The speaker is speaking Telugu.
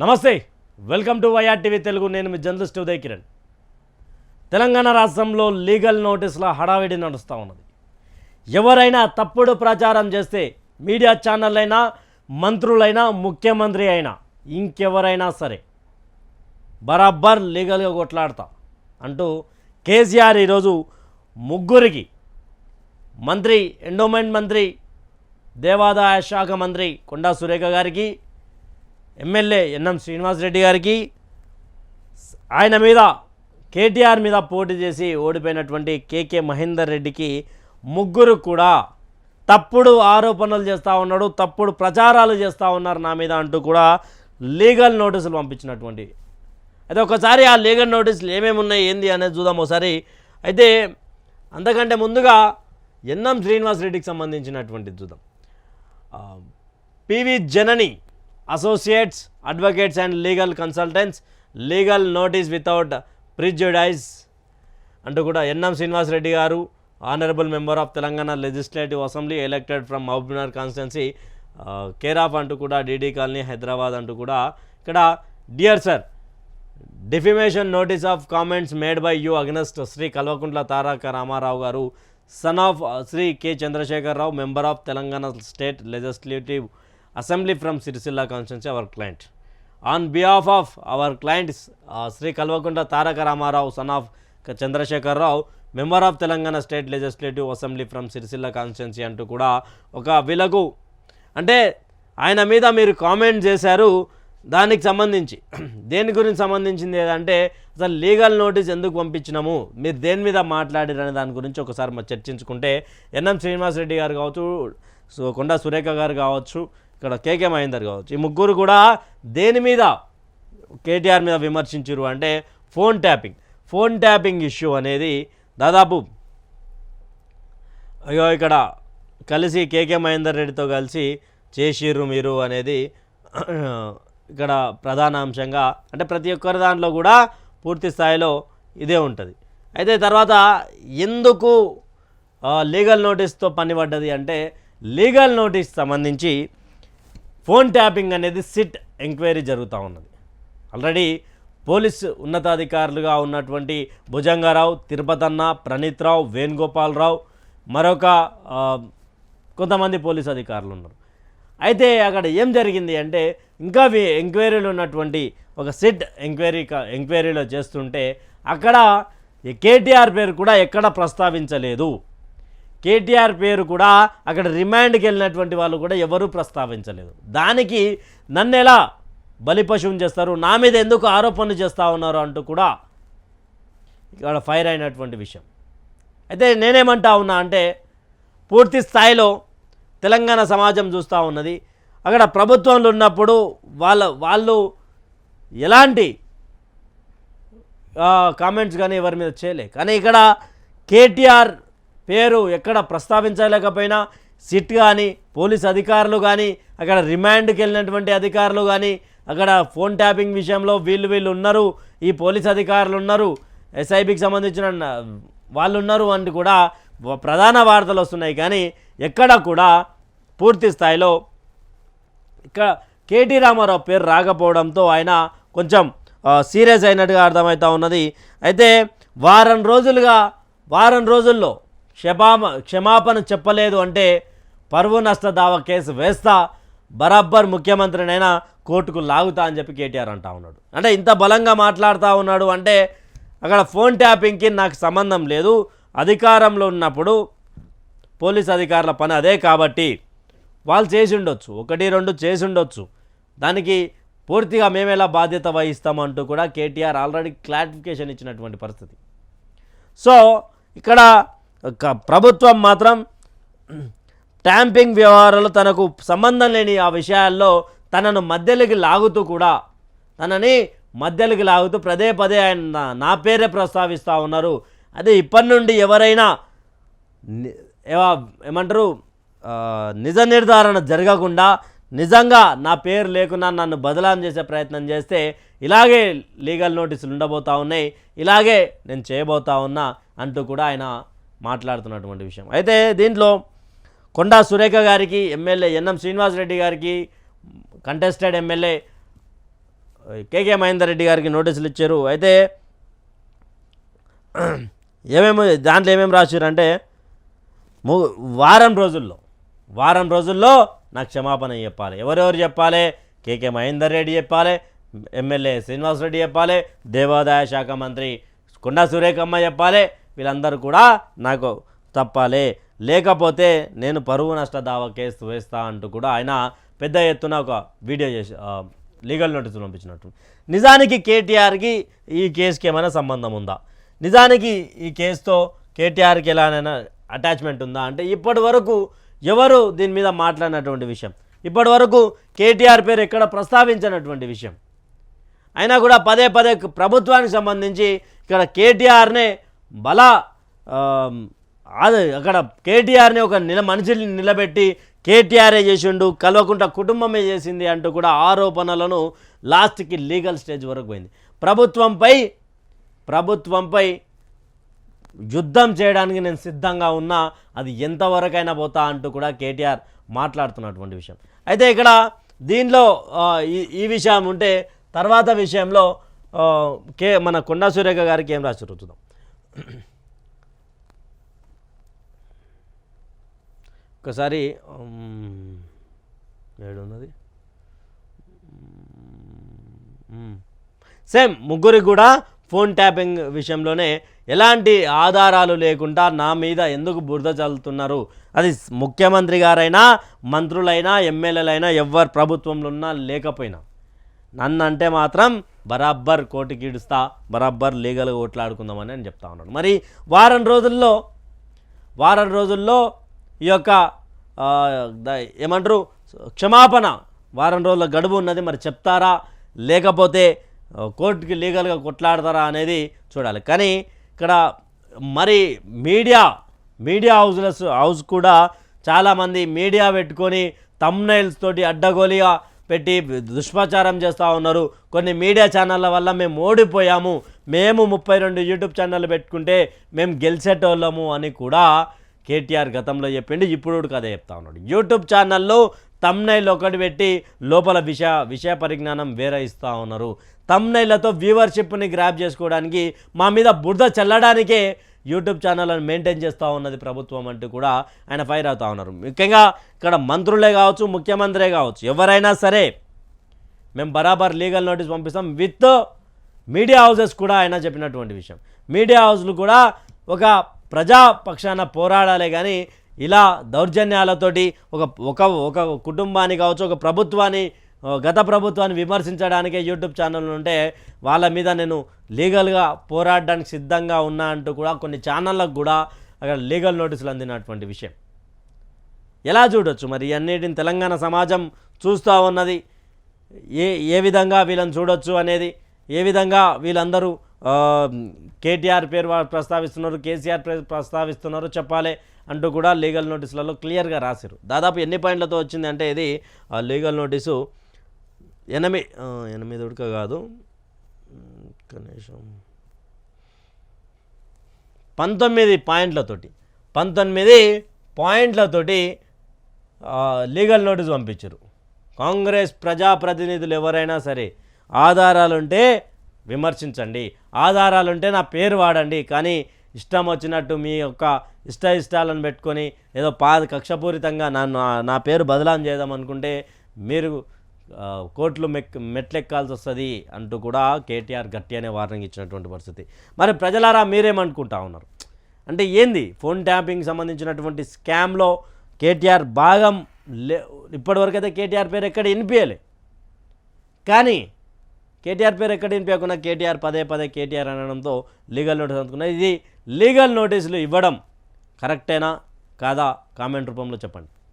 నమస్తే welcome to YR TV Telugu. నేను మీ జర్నలిస్ట్ ఉదయ్ కిరణ్. తెలంగాణ రాష్ట్రంలో లీగల్ నోటీసుల హడావిడి నడుస్తూ ఉన్నది. ఎవరైనా తప్పుడు ప్రచారం చేస్తే మీడియా ఛానళ్ళైనా మంత్రులైనా ముఖ్యమంత్రి అయినా ఇంకెవరైనా సరే బరాబర్ లీగల్గా కొట్లాడతా అంటూ కేసీఆర్ ఈరోజు ముగ్గురికి మంత్రి ఎండోమెంట్ మంత్రి దేవాదాయ శాఖ మంత్రి కొండా సురేఖ గారికి ఎమ్మెల్యే ఎన్ఎం శ్రీనివాసరెడ్డి గారికి ఆయన మీద కేటీఆర్ మీద పోటీ చేసి ఓడిపోయినటువంటి కేకే మహేందర్ రెడ్డికి ముగ్గురు కూడా తప్పుడు ఆరోపణలు చేస్తూ ఉన్నాడు తప్పుడు ప్రచారాలు చేస్తూ ఉన్నారు నా మీద అంటూ కూడా లీగల్ నోటీసులు పంపించినటువంటి. అయితే ఒకసారి ఆ లీగల్ నోటీసులు ఏమేమి ఉన్నాయి ఏంది అనేది చూద్దాం ఒకసారి. అయితే అంతకంటే ముందుగా ఎన్ఎం శ్రీనివాసరెడ్డికి సంబంధించినటువంటిది చూద్దాం. PV Janani associates advocates and legal consultants legal notice without prejudice అంటూ కూడా NM Srinivasa Reddy garu honourable member of Telangana legislative assembly elected from Mahabubnagar constituency care of అంటూ కూడా డీడీ కాలనీ హైదరాబాద్ అంటూ కూడా ఇక్కడ dear sir defamation notice of comments made by you against Shri Kalvakuntla Taraka Rama Rao garu son of Shri K Chandrashekar Rao member of Telangana state legislative assembly from Sircilla constituency our client. On behalf of our clients Shri Kalvakuntla Taraka Rama Rao son of Chandrashekar Rao member of Telangana state legislative assembly from Sircilla constituency అంటూ కూడా ఒక వీళ్ళకు అంటే ఆయన మీద మీరు కామెంట్ చేశారు దానికి సంబంధించి. దేని గురించి సంబంధించింది ఏదంటే అసలు లీగల్ నోటీస్ ఎందుకు పంపించినాము మీరు దేని మీద మాట్లాడారు అనే దాని గురించి ఒకసారి మనం చర్చించుకుంటే ఎన్ఎం శ్రీనివాసరెడ్డి గారు కావచ్చు సో కొండా సురేఖ గారు కావచ్చు ఇక్కడ కేకే మహేందర్ కావచ్చు. ఈ ముగ్గురు కూడా దేని మీద కేటీఆర్ మీద విమర్శించారు అంటే phone tapping. Phone tapping issue అనేది దాదాపు అయ్యో ఇక్కడ కలిసి కేకే మహేందర్ రెడ్డితో కలిసి చేసిర్రు మీరు అనేది ఇక్కడ ప్రధాన అంశంగా అంటే ప్రతి ఒక్కరి దాంట్లో కూడా పూర్తి స్థాయిలో ఇదే ఉంటుంది. అయితే తర్వాత ఎందుకు లీగల్ నోటీస్తో పని పడ్డది అంటే లీగల్ నోటీస్ సంబంధించి ఫోన్ ట్యాపింగ్ అనేది సిట్ ఎంక్వైరీ జరుగుతూ ఉన్నది. ఆల్రెడీ పోలీస్ ఉన్నతాధికారులుగా ఉన్నటువంటి భుజంగారావు తిరుపతన్న ప్రణీత్రావు వేణుగోపాలరావు మరొక కొంతమంది పోలీస్ అధికారులు ఉన్నారు. అయితే అక్కడ ఏం జరిగింది అంటే ఇంకా ఎంక్వైరీలో ఉన్నటువంటి ఒక సిట్ ఎంక్వైరీ ఎంక్వైరీలో చేస్తుంటే అక్కడ ఈ కేటీఆర్ పేరు కూడా ఎక్కడ ప్రస్తావించలేదు. కేటీఆర్ పేరు కూడా అక్కడ రిమాండ్కి వెళ్ళినటువంటి వాళ్ళు కూడా ఎవరూ ప్రస్తావించలేదు. దానికి నన్ను ఎలా బలిపశువుని చేస్తారు నా మీద ఎందుకు ఆరోపణలు చేస్తూ ఉన్నారు అంటూ కూడా ఇక్కడ ఫైర్ అయినటువంటి విషయం. అయితే నేనేమంటా ఉన్నా అంటే పూర్తి స్థాయిలో తెలంగాణ సమాజం చూస్తూ ఉన్నది. అక్కడ ప్రభుత్వంలో ఉన్నప్పుడు వాళ్ళ వాళ్ళు ఎలాంటి కామెంట్స్ కానీ ఎవరి మీద చేయలే. కానీ ఇక్కడ కేటీఆర్ పేరు ఎక్కడ ప్రస్తావించలేకపోయినా సిట్ కానీ పోలీస్ అధికారులు కానీ అక్కడ రిమాండ్కి వెళ్ళినటువంటి అధికారులు కానీ అక్కడ ఫోన్ ట్యాపింగ్ విషయంలో వీళ్ళు వీళ్ళు ఉన్నారు ఈ పోలీస్ అధికారులు ఉన్నారు ఎస్ఐబికి సంబంధించిన వాళ్ళు ఉన్నారు అని కూడా ప్రధాన వార్తలు వస్తున్నాయి. కానీ ఎక్కడ కూడా పూర్తి స్థాయిలో ఇక్కడ కేటీ రామారావు పేరు రాకపోవడంతో ఆయన కొంచెం సీరియస్ అయినట్టుగా అర్థమవుతూ ఉన్నది. అయితే వారం రోజులుగా వారం రోజుల్లో క్షమాప క్షమాపణ చెప్పలేదు అంటే పరువు నష్ట దావా కేసు వేస్తా బరాబ్బర్ ముఖ్యమంత్రినైనా కోర్టుకు లాగుతా అని చెప్పి కేటీఆర్ అంటా ఉన్నాడు. అంటే ఇంత బలంగా మాట్లాడుతూ ఉన్నాడు అంటే అక్కడ ఫోన్ ట్యాపింగ్కి నాకు సంబంధం లేదు. అధికారంలో ఉన్నప్పుడు పోలీస్ అధికారుల పని అదే కాబట్టి వాళ్ళు చేసి ఉండొచ్చు. ఒకటి రెండు చేసి ఉండొచ్చు. దానికి పూర్తిగా మేమేలా బాధ్యత వహిస్తామంటూ కూడా కేటీఆర్ ఆల్రెడీ క్లారిఫికేషన్ ఇచ్చినటువంటి పరిస్థితి. సో ఇక్కడ ప్రభుత్వం మాత్రం ట్యాంపింగ్ వ్యవహారాలు తనకు సంబంధం లేని ఆ విషయాల్లో తనను మధ్యలోకి లాగుతూ కూడా తనని మధ్యలోకి లాగుతూ పదే పదే ఆయన నా- పేరే ప్రస్తావిస్తూ ఉన్నారు. అదే ఇప్పటి నుండి ఎవరైనా ఏమంటారు నిజ నిర్ధారణ జరగకుండా నిజంగా నా పేరు లేకుండా నన్ను బదలాం చేసే ప్రయత్నం చేస్తే ఇలాగే లీగల్ నోటీసులు ఉండబోతా ఉన్నాయి ఇలాగే నేను చేయబోతా ఉన్నా అంటూ కూడా ఆయన మాట్లాడుతున్నటువంటి విషయం. అయితే దీంట్లో కొండా సురేఖ గారికి ఎమ్మెల్యే ఎన్ఎం శ్రీనివాసరెడ్డి గారికి contested MLA KK Mahender Reddy గారికి నోటీసులు ఇచ్చారు. అయితే ఏమేమి దాంట్లో ఏమేమి రాశారంటే వారం రోజుల్లో వారం రోజుల్లో నాకు క్షమాపణ చెప్పాలి. ఎవరెవరు చెప్పాలి? కేకే మహేందర్ రెడ్డి చెప్పాలి ఎమ్మెల్యే శ్రీనివాస్ రెడ్డి చెప్పాలి దేవాదాయ శాఖ మంత్రి కొండా సురేఖమ్మ చెప్పాలి వీళ్ళందరూ కూడా నాకు తప్పాలి. లేకపోతే నేను పరువు నష్ట దావా కేసు వేస్తా అంటూ కూడా ఆయన పెద్ద ఎత్తున ఒక వీడియో చేసి లీగల్ నోటీసులు పంపించినట్టు. నిజానికి కేటీఆర్కి ఈ కేసుకి ఏమైనా సంబంధం ఉందా? నిజానికి ఈ కేసుతో కేటీఆర్కి ఎలానైనా అటాచ్మెంట్ ఉందా? అంటే ఇప్పటి వరకు ఎవరు దీని మీద మాట్లాడినటువంటి విషయం? ఇప్పటి వరకు కేటీఆర్ పేరు ఎక్కడ ప్రస్తావించినటువంటి విషయం? అయినా కూడా పదే పదే ప్రభుత్వానికి సంబంధించి ఇక్కడ కేటీఆర్నే బల అది అక్కడ కేటీఆర్ని ఒక నిల మనిషిని నిలబెట్టి కేటీఆర్ఏ చేసిండు కల్వకుంట కుటుంబమే చేసింది అంటూ కూడా ఆరోపణలను లాస్ట్కి లీగల్ స్టేజ్ వరకు పోయింది. ప్రభుత్వంపై ప్రభుత్వంపై యుద్ధం చేయడానికి నేను సిద్ధంగా ఉన్నా అది ఎంతవరకైనా పోతా అంటూ కూడా కేటీఆర్ మాట్లాడుతున్నటువంటి విషయం. అయితే ఇక్కడ దీనిలో ఈ ఈ విషయం ఉంటే తర్వాత విషయంలో కే మన కొండా సురేఖ గారికి ఏం రాసి చూద్దాం. ఒకసారి ఏడు ఏడున్నది? సేమ్ ముగ్గురికి కూడా ఫోన్ ట్యాపింగ్ విషయంలోనే ఎలాంటి ఆధారాలు లేకుండా నా మీద ఎందుకు బురద చల్లుతున్నారు? అది ముఖ్యమంత్రి గారైనా మంత్రులైనా ఎమ్మెల్యేలైనా ఎవరు ప్రభుత్వంలో ఉన్నా లేకపోయినా. నన్ను అంటే మాత్రం బరాబ్బర్ కోటికి ఇడుస్తా బరాబ్బర్ లీగల్గా ఓట్లాడుకుందామని అని చెప్తా ఉన్నాడు మరి వారం రోజుల్లో వారం రోజుల్లో ఈ యొక్క ఏమంటారు క్షమాపణ వారం రోజుల గడువు ఉన్నది మరి చెప్తారా? లేకపోతే కోర్టుకి లీగల్గా కొట్లాడతారా అనేది చూడాలి. కానీ ఇక్కడ మరి మీడియా మీడియా హౌస్లెస్ హౌస్ కూడా చాలామంది మీడియా పెట్టుకొని తమ్నైల్స్ తోటి అడ్డగోలిగా పెట్టి దుష్ప్రచారం చేస్తూ ఉన్నారు. కొన్ని మీడియా ఛానళ్ళ వల్ల మేము ఓడిపోయాము. మేము ముప్పై రెండు యూట్యూబ్ ఛానళ్ళు పెట్టుకుంటే మేము గెలిచేటోళ్ళము అని కూడా కేటీఆర్ గతంలో చెప్పిండు. ఇప్పుడు కదా చెప్తా ఉన్నాడు. యూట్యూబ్ ఛానల్లో తమ్నైల్ ఒకటి పెట్టి లోపల విషయ విషయ పరిజ్ఞానం వేరే ఇస్తూ ఉన్నారు. తమ్నైళ్ళతో వ్యూవర్షిప్ని గ్రాప్ చేసుకోవడానికి మా మీద బురద చల్లడానికే యూట్యూబ్ ఛానళ్ళను మెయింటైన్ చేస్తూ ఉన్నది ప్రభుత్వం అంటూ కూడా ఆయన ఫైర్ అవుతూ ఉన్నారు. ముఖ్యంగా ఇక్కడ మంత్రులే కావచ్చు ముఖ్యమంత్రే కావచ్చు ఎవరైనా సరే మేము బరాబర్ లీగల్ నోటీస్ పంపిస్తాం విత్ మీడియా హౌసెస్ కూడా ఆయన చెప్పినటువంటి విషయం. మీడియా హౌస్లు కూడా ఒక ప్రజాపక్షాన పోరాడాలే కానీ ఇలా దౌర్జన్యాలతోటి ఒక ఒక ఒక కుటుంబాన్ని కావచ్చు ఒక ప్రభుత్వాన్ని గత ప్రభుత్వాన్ని విమర్శించడానికే యూట్యూబ్ ఛానల్ ఉంటే వాళ్ళ మీద నేను లీగల్గా పోరాడడానికి సిద్ధంగా ఉన్నా అంటూ కూడా కొన్ని ఛానళ్ళకు కూడా అక్కడ లీగల్ నోటీసులు అందినటువంటి విషయం. ఎలా చూడొచ్చు మరి? అన్నిటిని తెలంగాణ సమాజం చూస్తూ ఉన్నది. ఏ ఏ విధంగా వీళ్ళని చూడొచ్చు అనేది ఏ విధంగా వీళ్ళందరూ కేటీఆర్ పేరు ప్రస్తావిస్తున్నారు కేసీఆర్ పేరు ప్రస్తావిస్తున్నారు చెప్పాలి అంటూ కూడా లీగల్ నోటీసులలో క్లియర్గా రాశారు దాదాపు ఎన్ని పాయింట్లతో వచ్చింది అంటే ఇది ఆ లీగల్ నోటీసు ఎనిమిది ఎనిమిది ఉడక కాదు. కనీసం పంతొమ్మిది పాయింట్లతోటి పంతొమ్మిది పాయింట్లతోటి లీగల్ నోటీస్ పంపించారు. కాంగ్రెస్ ప్రజాప్రతినిధులు ఎవరైనా సరే ఆధారాలుంటే విమర్శించండి ఆధారాలుంటే నా పేరు వాడండి కానీ ఇష్టం వచ్చినట్టు మీ యొక్క ఇష్ట ఇష్టాలను పెట్టుకొని ఏదో పా కక్షపూరితంగా నన్ను నా పేరు బదలాం చేద్దాం అనుకుంటే మీరు కోట్లు మెక్ మెట్లెక్కాల్సి వస్తుంది అంటూ కూడా కేటీఆర్ గట్టిగానే వార్నింగ్ ఇచ్చినటువంటి పరిస్థితి. మరి ప్రజలారా మీరేమనుకుంటా ఉన్నారు? అంటే ఏంది? ఫోన్ ట్యాపింగ్ సంబంధించినటువంటి స్కామ్లో కేటీఆర్ భాగం లే ఇప్పటివరకు అయితే కేటీఆర్ పేరు ఎక్కడ వినిపించలే కానీ కేటీఆర్ పేరు ఎక్కడ వినిపించకుండా కేటీఆర్ పదే పదే కేటీఆర్ అనడంతో లీగల్ నోటీస్ అందుకున్నది ఇది లీగల్ నోటీసులు ఇవ్వడం కరెక్టేనా? కాదా? కామెంట్ రూపంలో చెప్పండి.